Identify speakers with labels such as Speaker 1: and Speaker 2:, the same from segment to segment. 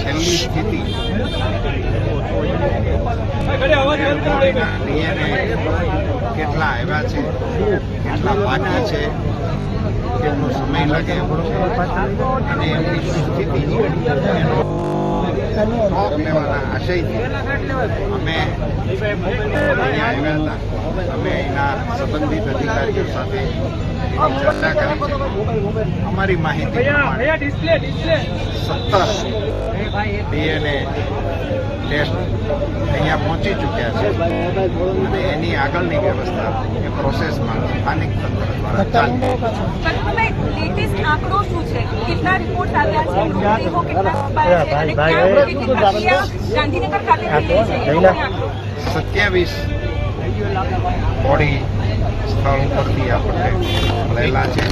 Speaker 1: છેલ્લી સ્થિતિ. કેટલા આવ્યા છે કેટલા બાકી છે કેટલો સમય લાગે એમ અને એમની સ્થિતિ ગમેવાના આશયથી અમે અહીંયા આવ્યા હતા અમે અહીંના સંબંધિત અધિકારીઓ સાથે એની ચર્ચા કરી છે અમારી માહિતી સત્તર ડીએનએ ટેસ્ટ અહીંયા પહોંચી ચૂક્યા છે. અને એની આગળની વ્યવસ્થા એ પ્રોસેસમાં સ્થાનિક તંત્ર દ્વારા ચાલી સત્યાવીસ બોડી સ્થળ ઉપરથી આપણને મળેલા છે.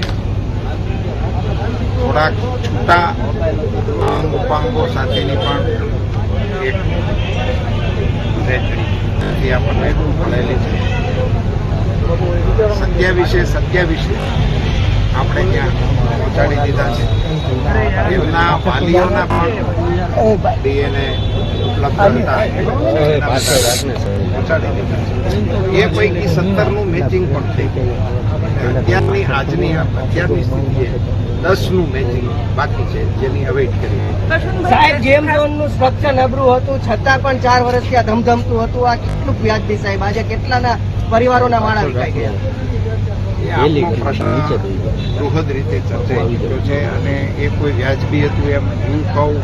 Speaker 1: થોડાક છૂટા અંગ ઉપાંગો સાથેની પણ એક રેચડી આપણને મળેલી છે. સત્યાવીસે સત્યાવીસે આપણે ત્યાં પહોંચાડી દીધા છે. એમના વાલીઓના પણ ડીએનએ ઉપલબ્ધ હતા. એ પૈકી સત્તરનું મેચિંગ પણ થઈ ગયું. અત્યારની આજની અત્યારની સ્થિતિએ દસનું મેચિંગ બાકી છે જેની અવેઇટ કરી
Speaker 2: સાહેબ ગેમ ઝોનનું સ્ટ્રક્ચર નબળું હતું છતાં પણ ચાર વર્ષથી આ ધમધમતું હતું. આ કેટલું વ્યાજબી સાહેબ? આજે કેટલાના પરિવારોના માળા વિકાઈ ગયા?
Speaker 1: બૃહદ રીતે ચર્ચાઈ ચૂક્યો છે અને એ કોઈ વ્યાજબી હતું એમ હું કહું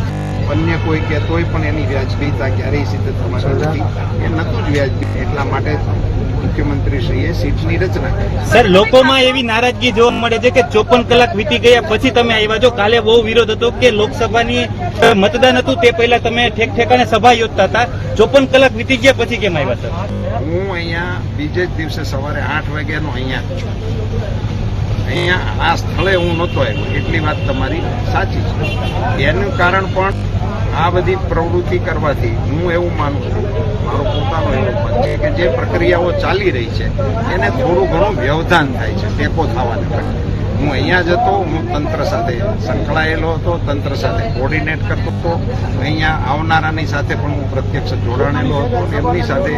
Speaker 1: અન્ય કોઈ કહેતોય પણ એની વ્યાજબીતા ક્યારેય સિદ્ધ થવાની નથી. એ નતું જ વ્યાજબી. એટલા માટે મુખ્યમંત્રીશ્રીએ સીટની રચના કરી.
Speaker 3: સર લોકોમાં એવી નારાજગી જોવા મળે છે કે ચોપન કલાક વીતી ગયા પછી તમે આવ્યા છો. કાલે બહુ વિરોધ હતો કે લોકસભાની મતદાન હતું તે પહેલા તમે ઠેક ઠેકાણે સભા યોજતા હતા. ચોપન કલાક વીતી ગયા પછી કેમ આવ્યા સર?
Speaker 1: હું અહીંયા બીજે જ દિવસે સવારે આઠ વાગ્યાનો અહીંયા જ છું. અહીંયા આ સ્થળે હું નહોતો આવ્યો. એટલી વાત તમારી સાચી છે. એનું કારણ પણ આ બધી પ્રવૃત્તિ કરવાથી હું એવું માનું છું, મારો પોતાનો એવો મત છે કે જે પ્રક્રિયાઓ ચાલી રહી છે, એને થોડું ઘણું વ્યવધાન થાય છે, ટેકો થવાને બદલે હું અહીંયા જ હતો હું તંત્ર સાથે સંકળાયેલો હતો તંત્ર સાથે કોર્ડિનેટ કરતો હતો. અહીંયા આવનારાની સાથે પણ હું પ્રત્યક્ષ જોડાણેલો હતો. એમની સાથે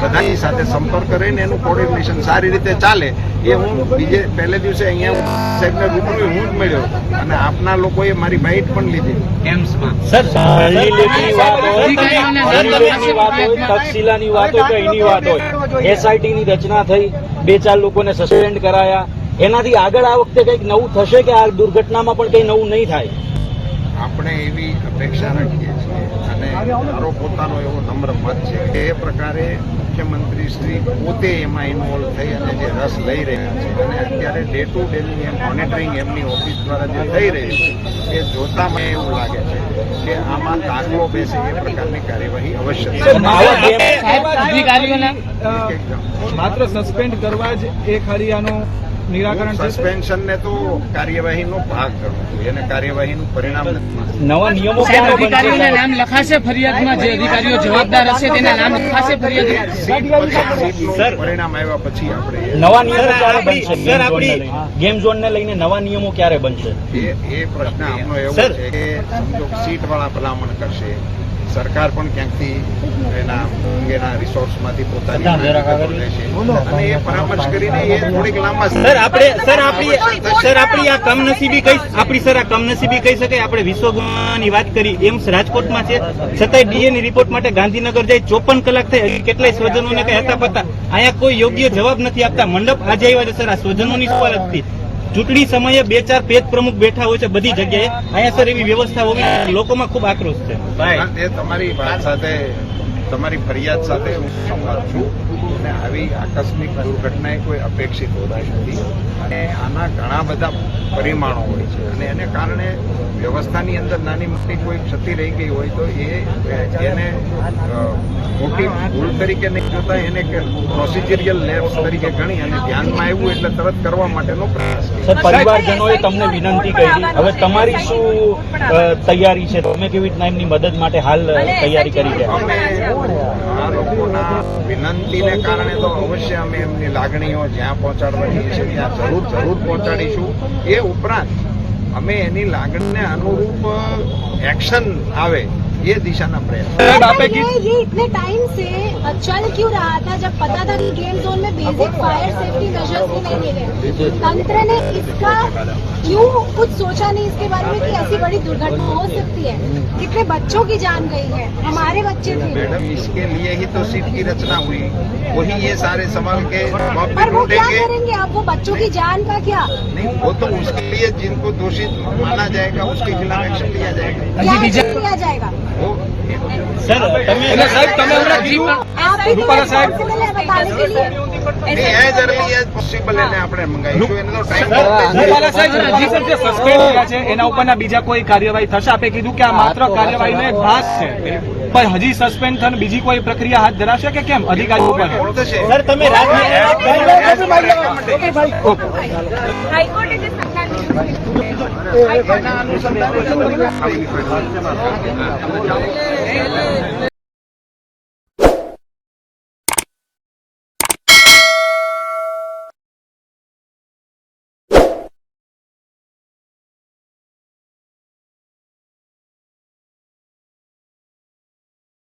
Speaker 1: બધાની સાથે સંપર્ક કરીને એનું કોર્ડિનેશન સારી રીતે ચાલે એ હું બીજે પહેલે દિવસે અહીંયા સાહેબને રૂબરૂ હું જ મળ્યો અને આપના લોકોએ મારી બાઇટ પણ લીધી.
Speaker 3: વાત તક્ષશિલાની વાત હોય કે એની વાત હોય. એસઆઈટી ની રચના થઈ બે ચાર લોકોને સસ્પેન્ડ કરાયા. એનાથી આગળ આ વખતે કંઈક નવું થશે કે આ દુર્ઘટનામાં પણ કંઈ નવું નહીં થાય
Speaker 1: આપણે એવી અપેક્ષા રાખીએ છીએ અને મારો પોતાનો એવો નમ્ર મત છે કે એ પ્રકારે મુખ્યમંત્રી શ્રી પોતે એમાં ઇન્વોલ્વ થઈ અને જે રસ લઈ રહ્યા છે અને અત્યારે ડે ટુ ડેની એમ મોનિટરિંગ એમની ઓફિસ દ્વારા જે થઈ રહ્યું છે એ જોતા મને એવું લાગે છે કે આમાં દાખલો બેસે એ પ્રકારની કાર્યવાહી અવશ્ય.
Speaker 4: માત્ર સસ્પેન્ડ કરવા જ એ ખાલી આનું નિરાકરણ
Speaker 1: સસ્પેન્શન ને તો કાર્યવાહીનો ભાગ ગણું છું. એને કાર્યવાહીનું પરિણામ.
Speaker 3: નવા નિયમો
Speaker 5: સાહેબ અધિકારીઓના નામ લખાશે ફરિયાદમાં જે અધિકારીઓ જવાબદાર હશે તેના નામ લખાશે
Speaker 3: સર.
Speaker 1: પરિણામ આવ્યા પછી આપણે
Speaker 3: નવા નિયમો ક્યારે બનશે? ગેમ? ગેમ ઝોનને લઈને. નવા નિયમો ક્યારે બનશે?
Speaker 1: એ એ પ્રશ્ન આપનો એવો છે કે સમજો સીટ વાળા ભલામણ કરશે. સરકાર પણ ક્યાંકથી એના અંગેના રિસોર્સમાંથી પોતાની અને એ પરામર્શ કરીને એ થોડીક લાંબા
Speaker 3: સર આપણે સર આપણી સર આપણી આ કમનસીબી કઈ આપણી સર આ કમનસીબી કહી શકાય આપણે વિશ્વગુણાની વાત કરી. એમ્સ રાજકોટમાં છે. છતાંય ડીએની રિપોર્ટ માટે ગાંધીનગર જાય ચોપન કલાક થઈ હજી કેટલાય સ્વજનોને કઈ હતા પતા. અહીંયા કોઈ યોગ્ય જવાબ નથી આપતા. મંડપ આજે આવ્યા છે સર. આ સ્વજનોની શું હતી? ચૂંટણી સમયે બે ચાર પેજ પ્રમુખ બેઠા હોય છે, બધી જગ્યાએ. અહીંયા સર એવી વ્યવસ્થા હોવી લોકોમાં ખૂબ આક્રોશ છે.
Speaker 1: તમારી વાત સાથે, તમારી ફરિયાદ સાથે હું સંમત છું. અને આવી આકસ્મિક દુર્ઘટના એ કોઈ અપેક્ષિત હોતી નથી. અને આના ઘણા બધા પરિમાણો હોય છે. અને એને કારણે વ્યવસ્થાની અંદર નાની મોટી કોઈ ક્ષતિ રહી ગઈ હોય તો એ એને મોટી ભૂલ તરીકે નહીં જોતા એને પ્રોસિજરિયલ લેબ્સ તરીકે ગણી અને ધ્યાનમાં આવ્યું એટલે તરત કરવા માટેનો પ્રયાસ
Speaker 3: સર પરિવારજનોએ તમને વિનંતી કરી. હવે તમારી શું તૈયારી છે? તમે કેવી રીતના એમની મદદ માટે હાલ તૈયારી કરી છે?
Speaker 1: અમે આ આ લોકોના વિનંતીને કારણે તો અવશ્ય અમે એમની લાગણીઓ જ્યાં પહોંચાડવાની છે ત્યાં જરૂર જરૂર પહોંચાડીશું એ ઉપરાંત અમે એની લાગણીને અનુરૂપ એક્શન આવે એ દિશાના પ્રયાસ
Speaker 4: સાહેબ આપે
Speaker 6: ये
Speaker 4: કીધું
Speaker 6: ये इतने टाइम से चल क्यों रहा था जब पता था कि गेम जोन में बेसिक फायर सेफ्टी मेजर्स भी नहीं लिए गए तंत्र ने इसका क्यों कुछ सोचा नहीं इसके बारे में कि ऐसी बड़ी दुर्घटना हो सकती है कितने बच्चों की जान गई है हमारे
Speaker 1: मैडम इसके लिए ही तो सीट की रचना हुई। वही ये सारे सवाल के
Speaker 6: पर वो क्या करेंगे? आप वो बच्चों की जान का क्या?
Speaker 1: नहीं वो तो उसके लिए जिनको दोषी माना जाएगा उसके खिलाफ एक्शन लिया जाएगा।
Speaker 6: लिया जाएगा? आप तो बताने के लिए।
Speaker 1: એને આપણે મંગાવીશું એને તો ટાઈમ
Speaker 4: રૂપાલા સાહેબ હજી સર જે સસ્પેન્ડ થયા છે એના ઉપરના બીજા કોઈ કાર્યવાહી થશે આપે કીધું કે આ માત્ર કાર્યવાહીનો એક ભાગ છે પણ હજી સસ્પેન્ડ થઈને બીજી કોઈ પ્રક્રિયા હાથ ધરાશે કે કેમ અધિકારી
Speaker 1: ઉપર
Speaker 3: સર તમે
Speaker 7: હાઈકોર્ટે